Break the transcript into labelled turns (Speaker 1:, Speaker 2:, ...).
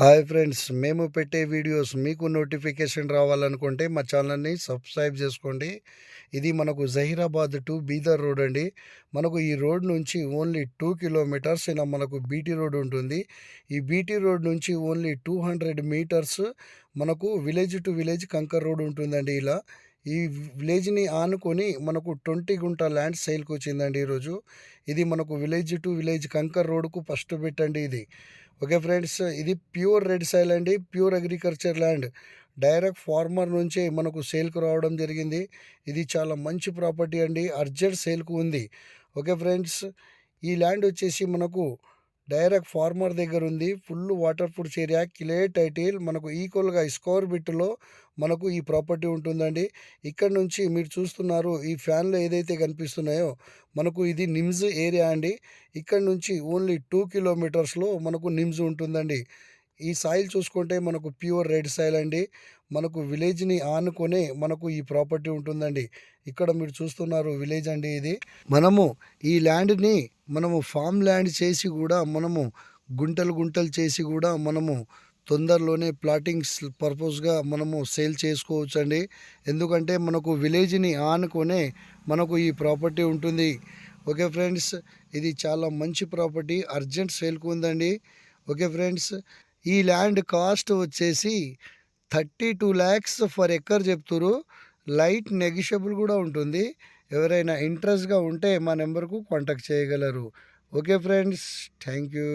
Speaker 1: Hi friends మేము పెట్టే videos మీకు నోటిఫికేషన్ రావాలనుకుంటే మా ఛానల్ని సబ్స్క్రైబ్ చేసుకోండి. ఇది మనకు జహీరాబాద్ టు బీదర్ రోడ్ అండి. మనకు ఈ రోడ్ నుంచి ఓన్లీ టూ కిలోమీటర్స్ ఇలా మనకు బీటీ రోడ్ ఉంటుంది. ఈ బీటీ రోడ్ నుంచి ఓన్లీ టూ హండ్రెడ్ మీటర్స్ మనకు విలేజ్ టు విలేజ్ కంకర్ రోడ్ ఉంటుందండి ఇలా. ఈ విలేజ్ని ఆనుకొని మనకు ట్వంటీ గుంట ల్యాండ్ సేల్కి వచ్చిందండి ఈరోజు. ఇది మనకు విలేజ్ టు విలేజ్ కంకర్ రోడ్కు ఫస్ట్ పెట్టండి ఇది. ఓకే ఫ్రెండ్స్ ఇది ప్యూర్ రెడ్ సైల్ అండి pure agriculture land. Direct farmer నుంచే మనకు సేల్కు రావడం జరిగింది. ఇది చాలా మంచి ప్రాపర్టీ అండి అర్జెంట్ సేల్కు ఉంది. ఓకే ఫ్రెండ్స్ ఈ ల్యాండ్ వచ్చేసి మనకు డైరెక్ట్ ఫార్మర్ దగ్గర ఉంది ఫుల్ వాటర్ ప్రూఫ్ ఏరియా కిలే టైటిల్ మనకు ఈక్వల్గా స్కోర్ బిట్లో మనకు ఈ ప్రాపర్టీ ఉంటుందండి. ఇక్కడ నుంచి మీరు చూస్తున్నారు ఈ ఫ్యాన్లు ఏదైతే కనిపిస్తున్నాయో మనకు ఇది నిమ్స్ ఏరియా అండి. ఇక్కడ నుంచి ఓన్లీ టూ కిలోమీటర్స్లో మనకు నిమ్స్ ఉంటుందండి. ఈ సాయిల్ చూసుకుంటే మనకు ప్యూర్ రెడ్ సాయిల్ అండి. మనకు విలేజ్ని ఆనుకొని మనకు ఈ ప్రాపర్టీ ఉంటుందండి. ఇక్కడ మీరు చూస్తున్నారు విలేజ్ అండి ఇది. మనము ఈ ల్యాండ్ని మనము ఫామ్ ల్యాండ్ చేసి కూడా మనము గుంటలు గుంటలు చేసి కూడా మనము తొందరలోనే ప్లాటింగ్స్ పర్పస్గా మనము సేల్ చేసుకోవచ్చు అండి ఎందుకంటే మనకు విలేజ్ని ఆనుకొనే మనకు ఈ ప్రాపర్టీ ఉంటుంది. ఓకే ఫ్రెండ్స్ ఇది చాలా మంచి ప్రాపర్టీ. అర్జెంట్ సేల్కు ఉందండి. ఓకే ఫ్రెండ్స్ ఈ ల్యాండ్ కాస్ట్ వచ్చేసి thirty two lakhs for acre చెప్తురు light negotiable కూడా ఉంటుంది. ఎవరైనా ఇంట్రెస్ట్గా ఉంటే మా నెంబర్కు కాంటాక్ట్ చేయగలరు. Okay friends thank you.